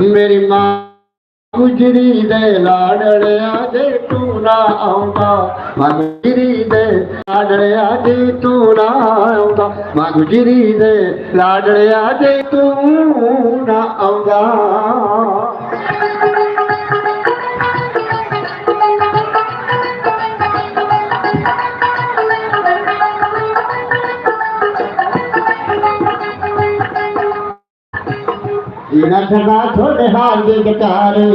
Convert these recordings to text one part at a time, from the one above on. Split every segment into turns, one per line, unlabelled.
ਮੇਰੀ ਮਾਂ ਗੁਜਰੀ ਦੇ ਲਾਡੜਿਆ ਦੇ ਤੂੰ ਨਾ ਆਉਂਦਾ। ਮਾਂ ਗੁਜਰੀ ਦੇ ਲਾਡੜਿਆ ਦੇ ਤੂੰ ਨਾ ਆਉਂਦਾ। ਮਾਂ ਗੁਜਰੀ ਦੇ ਲਾਡੜਿਆ ਦੇ ਤੂੰ ਨਾ ਆਉਂਦਾ। ਇਹਨਾਂ ਸਦਾ ਥੋੜੇ ਹਾਲ ਦੇ ਵਿਚਾਰੇ,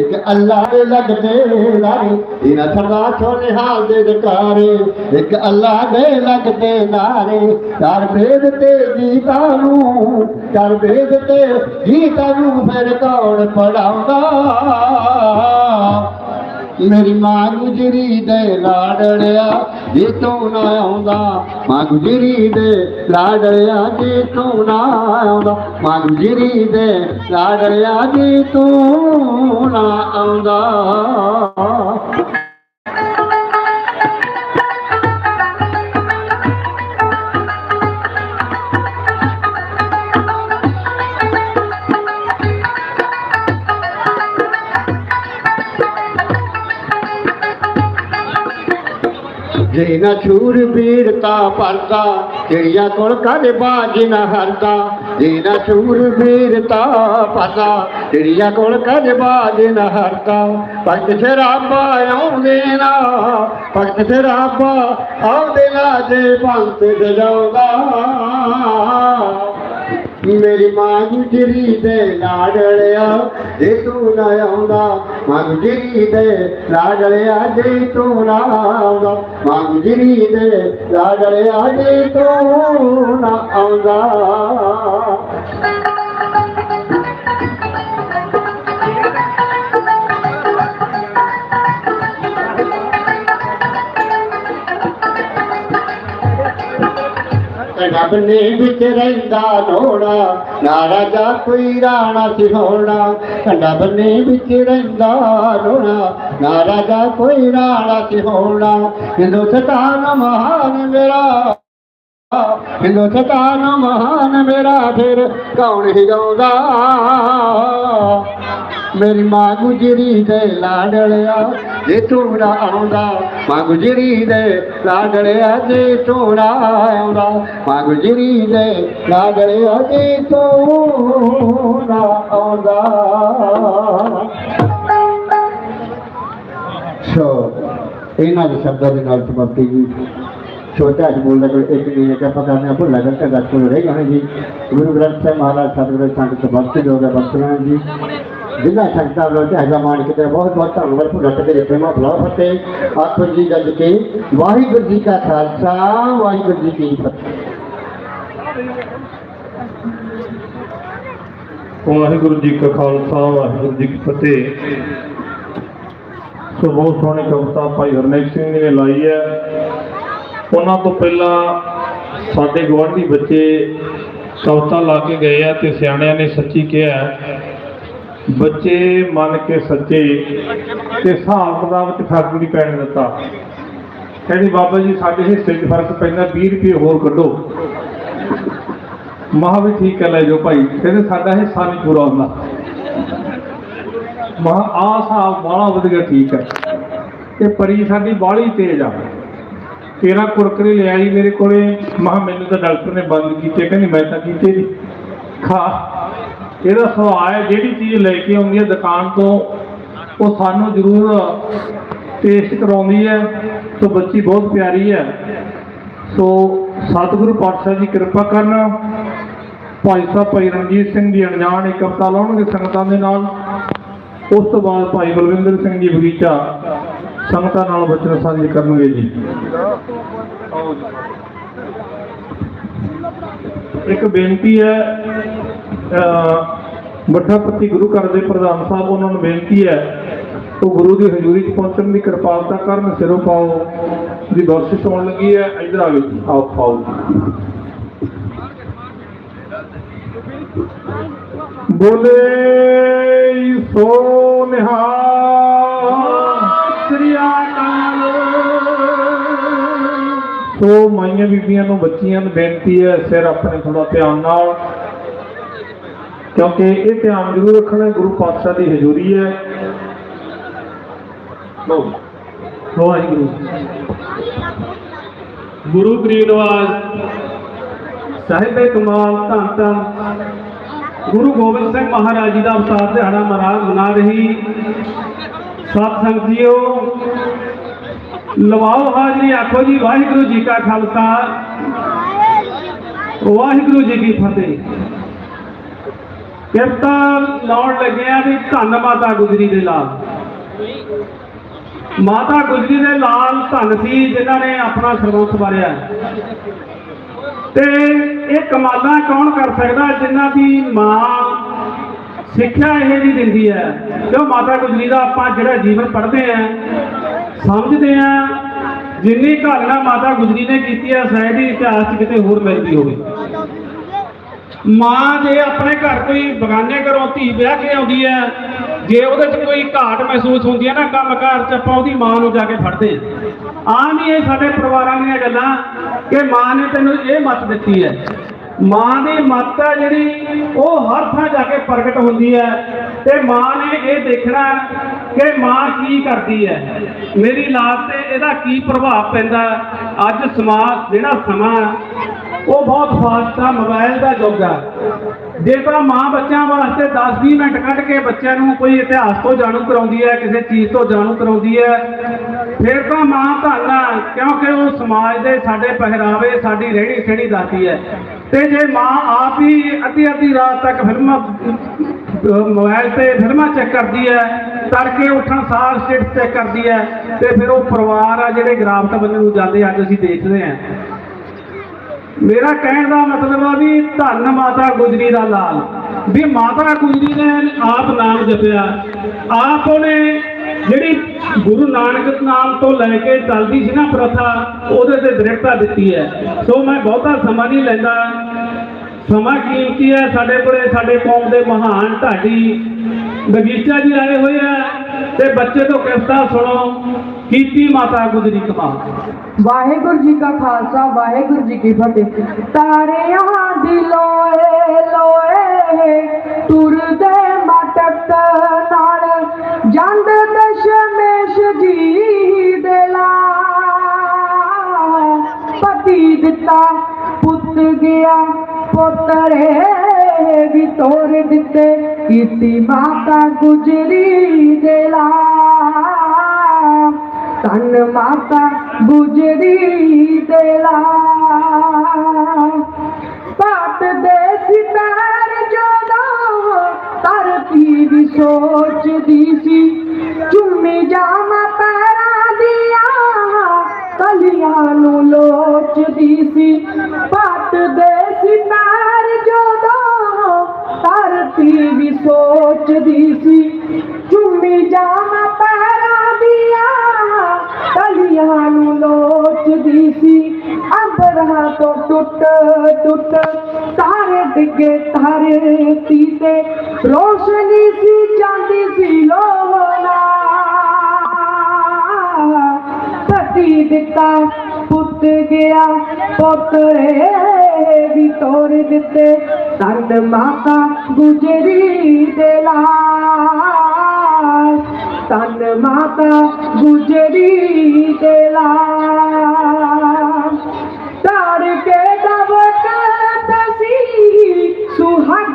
ਇੱਕ ਅੱਲਾ ਦੇ ਲੱਗਦੇ ਨਾਰੇ ਇਹਨਾਂ ਸਦਾ ਥੋੜੇ ਹਾਲ ਦੇ ਵਿਚਾਰੇ, ਇੱਕ ਅੱਲਾ ਦੇ ਲੱਗਦੇ ਨਾਰੇ ਚਾਰ ਵੇਦ ਤੇ ਗੀਤਾ ਨੂੰ, ਚਾਰ ਵੇਦ ਤੇ ਗੀਤਾ ਨੂੰ ਫਿਰ ਕੌਣ ਪੜਾਉਂਦਾ ਮੇਰੀ ਮਾਂ ਗੁਜਰੀ ਦੇ ਲਾਡੜਿਆ ਜੇ ਤੂੰ ਨਾ ਆਉਂਦਾ ਮਾਂ ਗੁਜਰੀ ਦੇ ਲਾਡੜਿਆ ਜੇ ਤੂੰ ਨਾ ਆਉਂਦਾ ਮਾਂ ਗੁਜਰੀ ਦੇ ਲਾਡੜਿਆ ਜੇ ਤੂੰ ਨਾ ਆਉਂਦਾ। ਜੇ ਨਾ ਛੂਰ ਵੀਰਤਾ ਪਰਦਾ ਚਿੜੀਆਂ ਕੋਲ ਕਦੇ ਬਾਜ ਨਾ ਹਰਦਾ। ਜੇ ਨਾ ਛੂਰ ਵੀਰਤਾ ਪਰਦਾ ਚਿੜੀਆਂ ਕੋਲ ਕਦੇ ਬਾਜ ਨਾ ਹਰਦਾ। ਭਗਤ ਸ਼ਰਾਬਾ ਆਉਂਦੇ ਨਾ, ਭਗਤ ਸ਼ਰਾਬਾ ਆਉਂਦੇ ਨਾ, ਜੇ ਪੰਥ ਸਜਾਉਂਦਾ ਮੇਰੀ ਮਾਂ ਗੁਜਰੀ ਦੇ ਲਾਡਲਿਆ, ਜੇ ਤੂੰ ਨਾ ਆਉਂਦਾ, ਮਾਂ ਗੁਜਰੀ ਦੇ ਲਾਡਲਿਆ, ਜੇ ਤੂੰ ਨਾ ਆਉਂਦਾ, ਮਾਂ ਗੁਜਰੀ ਦੇ ਲਾਡਲਿਆ, ਜੇ ਤੂੰ ਨਾ ਆਉਂਦਾ। ਰੱਬ ਵਿੱਚ ਰਹਿੰਦਾ ਲੋੜਾ ਨਾ ਰਾਜਾ ਕੋਈ ਰਾਣਾ ਸਿਹੋਣਾ ਕੰਡਾ ਬੰਨੇ ਵਿੱਚ ਰਹਿੰਦਾ ਲੋੜਾ ਨਾ ਰਾਜਾ ਕੋਈ ਰਾਣਾ ਸਿਹੋਣਾ ਹਿੰਦੁਸਤਾਨ ਮਹਾਨ ਮੇਰਾ, ਹਿੰਦੁਸਤਾਨ ਮਹਾਨ ਮੇਰਾ, ਫਿਰ ਕੌਣ ਹੀ ਗਾਉਂਦਾ? ਮੇਰੀ ਮਾਂ ਗੁਜਰੀ ਦੇ ਲਾਡਲਿਆ, ਜੇ ਤੂੰ ਨਾ ਆਉਂਦਾ। ਮਾਂ ਗੁਜਰੀ ਦੇ ਲਾਡਲਿਆ, ਜੇ ਤੂੰ ਨਾ ਆਉਂਦਾ। ਮਾਂ ਗੁਜਰੀ ਦੇ ਲਾਡਲਿਆ, ਜੇ ਤੂੰ ਨਾ ਆਉਂਦਾ। ਸੋ, ਇਹਨਾਂ ਦੇ ਸ਼ਬਦਾਂ ਦੇ ਨਾਲ ਸਮਾਪਤੀ ਜੀ। ਛੋਟਾ ਜਿਹਾ ਬੋਲਦਾ ਕੋਈ ਇੱਕ ਨਹੀਂ ਕਿ ਆਪਾਂ ਕਰਨੇ ਆ ਭੁੱਲਾ ਕਰਕੇ ਦੱਸ ਕੋਲ ਰਹਿ ਗਏ ਜੀ। ਗੁਰੂ ਗ੍ਰੰਥ ਸਾਹਿਬ ਮਹਾਰਾਜ ਸਤਿਗੁਰੂ ਸੰਗਤ ਬਖਸ਼ ਜੋਗਾ ਬਖਸ਼ਣਾ ਜੀ। ਜਿੰਨਾ ਸੰਗਤਾਂ ਵੱਲੋਂ ਹੈਗਾ ਮਾਨ ਕਿਤੇ ਬਹੁਤ ਬਹੁਤ ਧੰਨਵਾਦ ਭੁੱਲਾ ਤੇ ਪ੍ਰੇਮਾ ਬੁਲਾ ਫਤਿਹ ਆਖੋ ਜੀ ਗੱਜ ਕੇ ਵਾਹਿਗੁਰੂ ਜੀ ਕਾ ਖਾਲਸਾ ਵਾਹਿਗੁਰੂ ਜੀ ਕੀ ਫਤਿਹ
ਵਾਹਿਗੁਰੂ ਜੀ ਕਾ ਖਾਲਸਾ ਵਾਹਿਗੁਰੂ ਜੀ ਕੀ ਫਤਿਹ ਸੋ ਬਹੁਤ ਸੋਹਣੀ ਕਵਿਤਾ ਭਾਈ ਹਰਨੇਕ ਸਿੰਘ ਨੇ ਲਾਈ ਹੈ ਉਹਨਾਂ ਤੋਂ ਪਹਿਲਾਂ ਸਾਡੇ ਗੁਆਂਢੀ ਬੱਚੇ ਕਵਿਤਾ ਲਾ ਕੇ ਗਏ ਆ ਤੇ ਸਿਆਣਿਆਂ ਨੇ ਸੱਚੀ ਕਿਹਾ ਹੈ। ਬੱਚੇ ਮੰਨ ਕੇ ਸੱਚੇ ਤੇ ਹਿਸਾਬ ਕਿਤਾਬ ਚ ਫ਼ਰਕ ਨਹੀਂ ਪੈਣ ਦਿੱਤਾ। ਕਹਿੰਦੀ, ਬਾਬਾ ਜੀ, ਸਾਡੇ ਹਿੱਸੇ 'ਚ ਫ਼ਰਕ ਪੈਂਦਾ 20 ਰੁਪਏ ਹੋਰ ਕੱਢੋ। ਮਹਾ ਵੀ ਠੀਕ ਹੈ, ਲੈ ਜਾਓ ਭਾਈ। ਕਹਿੰਦੇ, ਸਾਡਾ ਹਿੱਸਾ ਨਹੀਂ ਪੂਰਾ ਹੁੰਦਾ। ਮਹਾ ਆ ਹਿਸਾਬ ਬਾਹਲਾ ਵਧੀਆ ਠੀਕ ਹੈ। ਤੇ ਪਰੀ ਸਾਡੀ ਬਾਹਲੀ ਤੇਜ਼ ਆ। ਤੇਰਾ ਕੁਰਕਰੇ ਲਿਆਈ ਮੇਰੇ ਕੋਲੇ। ਮਹਾ ਮੈਨੂੰ ਤਾਂ ਡਾਕਟਰ ਨੇ ਬੰਦ ਕੀਤੇ। ਕਹਿੰਦੀ, ਮੈਂ ਤਾਂ ਕੀਤੇ ਨਹੀਂ ਖਾ। ਇਹਦਾ ਸੁਭਾਅ ਹੈ, ਜਿਹੜੀ ਚੀਜ਼ ਲੈ ਕੇ ਆਉਂਦੀ ਹੈ ਦੁਕਾਨ ਤੋਂ, ਉਹ ਸਾਨੂੰ ਜ਼ਰੂਰ ਟੇਸਟ ਕਰਾਉਂਦੀ ਹੈ, ਸੋ ਬੱਚੀ ਬਹੁਤ ਪਿਆਰੀ ਹੈ। ਸੋ ਸਤਿਗੁਰੂ ਪਾਤਸ਼ਾਹ ਜੀ ਕਿਰਪਾ ਕਰਨ, ਭਾਈ ਸਾਹਿਬ ਭਾਈ ਰਣਜੀਤ ਸਿੰਘ ਜੀ ਅਣਜਾਣ ਇੱਕ ਕਵਿਤਾ ਲਾਉਣਗੇ ਸੰਗਤਾਂ ਦੇ ਨਾਲ। ਉਸ ਤੋਂ ਬਾਅਦ ਭਾਈ ਬਲਵਿੰਦਰ ਸਿੰਘ ਜੀ ਬਗੀਚਾ ਸੰਗਤਾਂ ਨਾਲ ਬਚਨ ਸਾਂਝੇ ਕਰਨਗੇ ਜੀ। ਇੱਕ ਬੇਨਤੀ ਹੈ ਅਹ, ਮੱਠਾ ਪੱਤੀ ਗੁਰੂ ਘਰ ਦੇ ਪ੍ਰਧਾਨ ਸਾਹਿਬ ਉਹਨਾਂ ਨੂੰ ਬੇਨਤੀ ਹੈ ਉਹ ਗੁਰੂ ਦੀ ਹਜ਼ੂਰੀ 'ਚ ਪਹੁੰਚਣ ਦੀ ਕਿਰਪਾਲਤਾ ਕਰਨ ਸਿਰੋਂ ਪਾਓ ਦੀ ਬਖਸ਼ਿਸ਼ ਹੋਣ ਲੱਗੀ ਹੈ। ਇਧਰ ਜੀ ਆਓ ਪਾਓ ਬੋਲੇ ਸੋ ਨਿਹਾਲ। ਸ੍ਰੀ ਸੋ ਮਾਈਆਂ ਬੀਬੀਆਂ ਨੂੰ ਬੱਚੀਆਂ ਨੂੰ ਬੇਨਤੀ ਹੈ ਸਿਰ ਆਪਣੇ ਥੋੜਾ ਧਿਆਨ ਨਾਲ
ਕਿਉਂਕਿ ਇਹ ਧਿਆਨ ਜ਼ਰੂਰ ਰੱਖਣਾ ਗੁਰੂ ਪਾਤਸ਼ਾਹ ਦੀ ਹਜ਼ੂਰੀ ਹੈ। ਵਾਹਿਗੁਰੂ। ਗੁਰੂ ਗਰੀਬ ਨਵਾਜ਼ ਸਾਹਿਬੇ ਕਮਾਲ, ਧੰਨ ਧੰਨ। ਗੁਰੂ ਗੋਬਿੰਦ ਸਿੰਘ ਮਹਾਰਾਜ ਜੀ ਦਾ ਅਵਤਾਰ ਦਿਹਾੜਾ ਮਹਾਰਾਜ ਮਨਾ ਰਹੀ। ਸਤ ਸੰਗਤ ਜੀਓ, ਲਵਾਓ ਹਾਜ਼ਰੀ, ਆਖੋ ਜੀ, ਵਾਹਿਗੁਰੂ ਜੀ ਕਾ ਖਾਲਸਾ। ਵਾਹਿਗੁਰੂ ਜੀ ਕੀ ਫਤਿਹ। ਕਿਰਤਾ ਲਾਉਣ ਲੱਗਿਆ ਵੀ ਧੰਨ ਮਾਤਾ ਗੁਜਰੀ ਦੇ ਲਾਲ। ਮਾਤਾ ਗੁਜਰੀ ਦੇ ਲਾਲ ਧੰਨ ਸੀ, ਜਿਨ੍ਹਾਂ ਨੇ ਆਪਣਾ ਸਰਬੰਸ ਵਾਰਿਆ ਤੇ ਇਹ ਕਮਾਲਾਂ ਕੌਣ ਕਰ ਸਕਦਾ, ਜਿਨ੍ਹਾਂ ਦੀ ਮਾਂ ਸਿੱਖਿਆ ਇਹ ਜੀ ਦਿੰਦੀ ਹੈ? ਕਿਉਂ ਮਾਤਾ ਗੁਜਰੀ ਦਾ ਆਪਾਂ ਜਿਹੜਾ ਜੀਵਨ ਪੜ੍ਹਦੇ ਆ ਸਮਝਦੇ ਆ ਜਿੰਨੀ ਘਾਲਣਾ ਮਾਤਾ ਗੁਜਰੀ ਨੇ ਕੀਤੀ ਹੈ, ਸ਼ਾਇਦ ਹੀ ਇਤਿਹਾਸ 'ਚ ਕਿਤੇ ਹੋਰ ਮਿਲਦੀ ਹੋਵੇ। ਮਾਂ ਜੇ ਆਪਣੇ ਘਰ ਕੋਈ ਬਗਾਨੇ ਘਰੋਂ ਧੀ ਵਿਆਹ ਕੇ ਆਉਂਦੀ ਹੈ, ਜੇ ਉਹਦੇ 'ਚ ਕੋਈ ਘਾਟ ਮਹਿਸੂਸ ਹੁੰਦੀ ਹੈ ਨਾ, ਕੰਮਕਾਰ 'ਚ ਆਪਾਂ ਉਹਦੀ ਮਾਂ ਨੂੰ ਜਾ ਕੇ ਫੜਦੇ ਆ ਆਮ ਹੀ ਇਹ ਸਾਡੇ ਪਰਿਵਾਰਾਂ ਦੀਆਂ ਗੱਲਾਂ ਕਿ ਮਾਂ ਨੇ ਤੈਨੂੰ ਇਹ ਮੱਤ ਦਿੱਤੀ ਹੈ। ਮਾਂ ਦੀ ਮੱਤ ਹੈ ਜਿਹੜੀ ਉਹ ਹਰ ਥਾਂ ਜਾ ਕੇ ਪ੍ਰਗਟ ਹੁੰਦੀ ਹੈ ਤੇ ਮਾਂ ਨੇ ਇਹ ਦੇਖਣਾ ਕਿ ਮਾਂ ਕੀ ਕਰਦੀ ਹੈ? ਮੇਰੀ ਲਾਤ ਤੇ ਇਹਦਾ ਕੀ ਪ੍ਰਭਾਵ ਪੈਂਦਾ? ਅੱਜ ਸਮਾਜ ਜਿਹੜਾ ਸਮਾਂ ਉਹ ਬਹੁਤ ਫਾਸਟ ਆ ਮੋਬਾਈਲ ਦਾ ਯੁੱਗ ਆ। ਜੇ ਤਾਂ ਮਾਂ ਬੱਚਿਆਂ ਵਾਸਤੇ 10-20 ਮਿੰਟ ਕੱਢ ਕੇ ਬੱਚਿਆਂ ਨੂੰ ਕੋਈ ਇਤਿਹਾਸ ਤੋਂ ਜਾਣੂ ਕਰਾਉਂਦੀ ਹੈ, ਕਿਸੇ ਚੀਜ਼ ਤੋਂ ਜਾਣੂ ਕਰਾਉਂਦੀ ਹੈ। ਫਿਰ ਤਾਂ ਮਾਂ ਧੰਨ ਕਿਉਂਕਿ ਉਹ ਸਮਾਜ ਦੇ ਸਾਡੇ ਪਹਿਰਾਵੇ, ਸਾਡੀ ਰਹਿਣੀ ਸਹਿਣੀ ਦੱਸਦੀ ਹੈ। ਤੇ ਜੇ ਮਾਂ ਆਪ ਹੀ ਅੱਧੀ ਅੱਧੀ ਰਾਤ ਤੱਕ ਫਿਲਮਾਂ, ਅਹ ਮੋਬਾਈਲ ਤੇ ਫਿਲਮਾਂ ਚੈੱਕ ਕਰਦੀ ਹੈ, ਤੜਕੇ ਉੱਠਣ ਸਾਰ ਸਟੇਟ ਚੈੱਕ ਕਰਦੀ ਹੈ, ਤੇ ਫਿਰ ਉਹ ਪਰਿਵਾਰ ਆ ਜਿਹੜੇ ਗਰਾਫਟ ਬੰਨੇ ਨੂੰ ਜਾਂਦੇ ਅੱਜ ਅਸੀਂ ਦੇਖਦੇ ਹਾਂ। ਮੇਰਾ ਕਹਿਣ ਦਾ ਮਤਲਬ ਆ ਵੀ ਧੰਨ ਮਾਤਾ ਗੁਜਰੀ ਦਾ ਲਾਲ। ਵੀ ਮਾਤਾ ਗੁਜਰੀ ਨੇ ਆਪ ਨਾਮ ਜਪਿਆ। ਆਪ ਉਹਨੇ ਜਿਹੜੀ ਗੁਰੂ ਨਾਨਕ ਨਾਮ ਤੋਂ ਲੈ ਕੇ ਚੱਲਦੀ ਸੀ ਨਾ ਪ੍ਰਥਾ, ਉਹਦੇ ਤੇ ਦ੍ਰਿੜਤਾ ਦਿੱਤੀ ਹੈ। ਸੋ ਮੈਂ ਬਹੁਤਾ ਸਮਾਂ ਨਹੀਂ ਲੈਂਦਾ। ਸਮਾਂ ਕੀਮਤੀ ਹੈ ਸਾਡੇ ਕੋਲੇ, ਸਾਡੇ ਕੌਮ ਦੇ ਮਹਾਨ ਢਾਡੀ ਬਗੀਚਾ ਜੀ ਆਏ ਹੋਏ ਆ। ਤੇ ਬੱਚੇ ਤੋਂ ਕਿਸਤਾ ਸੁਣੋ, ਕੀਤੀ ਮਾਤਾ ਗੁਜਰੀ ਕਮਾਲ।
ਵਾਹਿਗੁਰੂ ਜੀ ਕਾ ਖਾਲਸਾ, ਵਾਹਿਗੁਰੂ ਜੀ ਕੀ ਫਤਿਹ। ਤਾਰਿਆਂ ਦੀ ਲੋਏ ਲੋਏ ਤੁਰਦੇ ਮਟਕ ਨਾਲ ਜੰਦ ਦਸ਼ਮੇਸ਼ ਜੀ ਦੇ ਲਾ। ਪਤੀ ਦਿੱਤਾ, ਪੁੱਤ ਗਿਆ, ਪੁੱਤਰੇ ਵੀ ਤੋਰ ਦਿੱਤੇ, ਕੀਤੀ ਮਾਤਾ ਗੁਜਰੀ ਦੇ ਲਾ। ਤਨ ਮਾਤਾ ਗੁਜਰੀ ਦੇਲਾ ਲਾ ਪਾਟ ਦੇ ਸਿਤਾਰ ਜਦੋਂ ਧਰਤੀ ਵੀ ਸੋਚਦੀ ਸੀ। ਚੁੰਮੀ ਜਾਵਾਂ ਪੈਰਾਂ ਦੀਆਂ, ਕਲੀਆਂ ਨੂੰ ਲੋਚਦੀ ਸੀ। ਪਾਟ ਦੇ ਸਿਤਾਰ ਜਦੋਂ ਧਰਤੀ ਵੀ ਸੋਚਦੀ ਸੀ। ਚੁੰਮੀ ਜਾਵਾਂ ਪੈਰਾਂ ਅੰਬਰਾਂ ਤੋਂ ਟੁੱਟ ਟੁੱਟ ਤਾਰੇ ਡਿੱਗੇ ਤਾਰੇ ਤੇ ਰੋਸ਼ਨੀ ਸੀ ਜਾਂਦੀ ਸੀ ਲੋਹਨਾ ਪਤੀ ਦਿੱਤਾ ਪੁੱਤ ਗਿਆ ਪੁੱਤਰੇ ਵੀ ਤੋਰ ਦਿੱਤੇ ਤਨ ਮਾਤਾ ਗੁਜਰੀ ਦੇ ਲਾਲ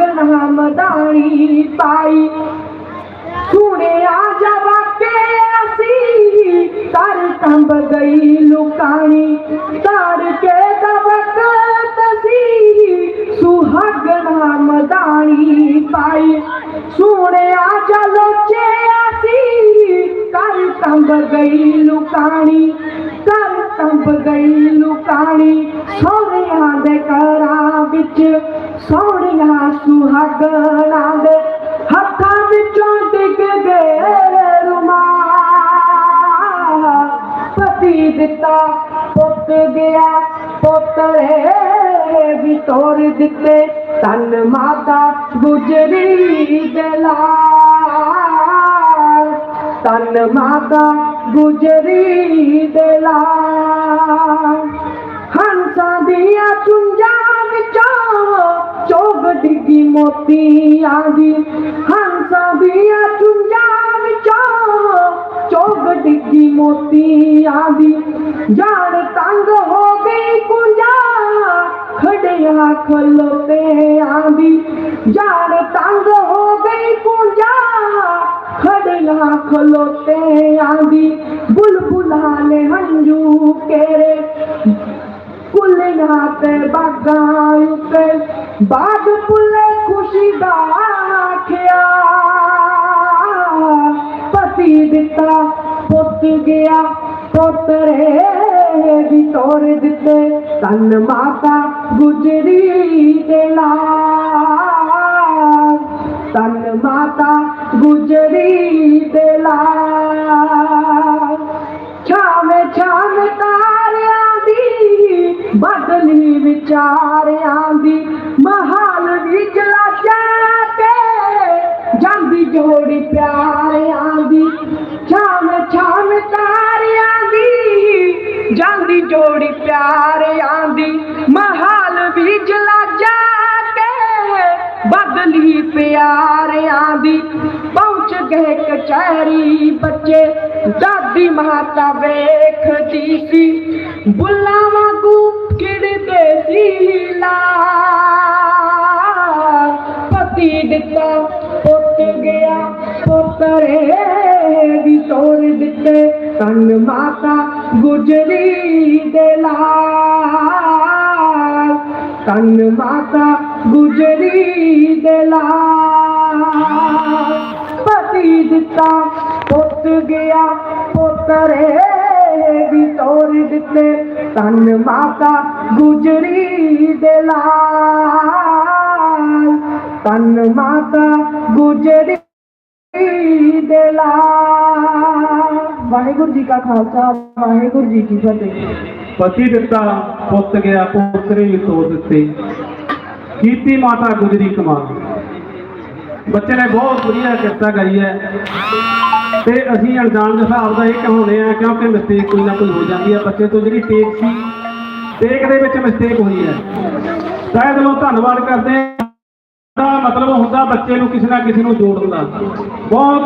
ਸੁਹਾਗਣ ਪਾਈ। ਸੁਣਿਆ ਜਬ ਕੇ ਅਸੀਂ ਤਰ ਕੰਬ ਗਈ ਲੁਕਾਣੀ। ਤਰ ਕੇ ਦਬਕ ਤਸੀ ਸੁਹਾਗਣਾ ਮਦਾਣੀ ਪਾਈ। ਸੁਣਿਆ ਜਲੋਚੇ ਅਸੀਂ ਕਰ ਕੰਬ ਗਈ ਲੁਕਾਣੀ। ਕਰ ਕੰਬ ਗਈ ਲੁਕਾਣੀ, ਸੋਹਣਿਆਂ ਦੇ ਘਰਾਂ ਵਿੱਚ ਸੋਹਣੀਆਂ ਸੁਹਾਗਣਾ ਦੇ ਹੱਥਾਂ ਵਿੱਚੋਂ ਡਿੱਗ ਗਏ ਰੁਮਾਲ। ਪਤੀ ਦਿੱਤਾ, ਪੁੱਤ ਗਿਆ ਪੁੱਤਰੇ ਵੀ ਤੋਰ ਦਿੱਤੇ ਤਨ ਮਾਤਾ ਗੁਜਰੀ ਦਲਾ ਤਨ ਮਾਤਾ ਗੁਜਰੀ ਦਲਾ ਹੰਸਾਂ ਦੀਆਂ ਚੁੰਝਾਂ ਵਿੱਚੋਂ ਚੋਗ ਡਿੱਗੀ ਮੋਤੀਆਂ ਦੀ। ਹੰਸਾਂ ਦੀਆਂ ਚੁੰਝਾਂ ਵਿੱਚੋਂ ਚੋਗ ਡਿੱਗੀ ਮੋਤੀਆਂ ਦੀ। ਜਾਣ ਤੰਗ ਹੋ ਗਈ ਕੁੰਜਾ ਖੜਿਆ ਖਲੋਤੇ ਆਂਦੀ ਜਾਣ ਤੰਗ ਹੋ ਗਈ ਕੁੰਜਾ ਖੜਿਆ ਖਲੋਤੇ ਆਂਦੀ ਬੁਲਬੁਲਾਂ ਨੇ ਹੰਝੂ ਕੇਰੇ ਕੁੱਲੀਆਂ ਤੇ ਬਾਗਾਂ ਉੱਤੇ ਬਾਗ ਪੁੱਲੇ ਖੁਸ਼ੀ ਦਾ ਆਖਿਆ ਪਤੀ ਦਿੱਤਾ ਪੁੱਤ ਗਿਆ ਪੋਤਰੇ ਵੀ ਤੋਰ ਦਿੱਤੇ ਤਨ ਮਾਤਾ ਗੁਜਰੀ ਦੇ ਵਿਚਾਰਿਆਂ ਦੀ ਮਹਾਲ ਵਿੱਚ ਲਾਜਾ ਕੇ ਜਾਂਦੀ ਜੋੜੀ ਪਿਆਰਿਆਂ ਦੀ ਛਾਵੇਂ ਛਾਵੇਂ ਤਾਰਿਆਂ ਦੀ, ਜਾਂਦੀ ਜੋੜੀ ਪਿਆਰਿਆਂ ਦੀ ਮਹਾਲ ਵਿੱਚ ਲਾਜਾ ਕੇ ਬਦਲੀ ਪਿਆਰਿਆਂ ਦੀ, ਪਹੁੰਚ ਗਏ ਕਚਹਿਰੀ ਬੱਚੇ, ਦਾਦੀ ਮਾਤਾ ਵੇਖਦੀ ਸੀ, ਬੁਲਾ ਗੁਜਰੀ ਦੇ ਲਾਲ ਤਨ ਮਾਤਾ ਗੁਜਰੀ ਦੇ ਲਾਲ ਪਤੀ ਦਿੱਤਾ ਪੁੱਤ ਗਿਆ ਪੁੱਤਰੇ ਵੀ ਤੋੜ ਦਿੱਤੇ ਤਨ ਮਾਤਾ ਗੁਜਰੀ ਦੇ ਲਾਲ ਤਨ ਮਾਤਾ ਗੁਜਰੀ ਦੇ ਲਾਲ ਵਾਹਿਗੁਰੂ ਜੀ ਕਾ ਖਾਲਸਾ, ਵਾਹਿਗੁਰੂ ਜੀ ਕੀ ਫਤਿਹ।
ਪਤੀ ਦਿੱਤਾ, ਪੁੱਤ ਗਿਆ, ਪੁੱਤਰੇ ਵੀ ਤੋੜ ਦਿੱਤੇ। ਕੀਤੀ ਮਾਤਾ ਗੁਜਰੀ ਕਮਾਲ। ਬੱਚੇ ਨੇ ਬਹੁਤ ਵਧੀਆ ਕਿਰਤਾ ਕਰੀ ਹੈ। ਤੇ ਅਸੀਂ ਅਣਜਾਣ ਦੇ ਹਿਸਾਬ ਦਾ ਇਹ ਕਹਾਉਂਦੇ ਆ ਕਿਉਂਕਿ ਮਿਸਟੇਕ ਕੋਈ ਨਾ ਕੋਈ ਹੋ ਜਾਂਦੀ ਹੈ। ਬੱਚੇ ਤੋਂ ਜਿਹੜੀ ਟੇਕ ਸੀ ਟੇਕ ਦੇ ਵਿੱਚ ਮਿਸਟੇਕ ਹੋਈ ਹੈ। ਤਹਿ ਦਿਲੋਂ ਧੰਨਵਾਦ ਕਰਦੇ ਹਾਂ। ਦਾ ਮਤਲਬ ਹੁੰਦਾ ਬੱਚੇ ਨੂੰ ਕਿਸੇ ਨਾ ਕਿਸੇ ਨੂੰ ਜੋੜਨ ਦਾ। ਬਹੁਤ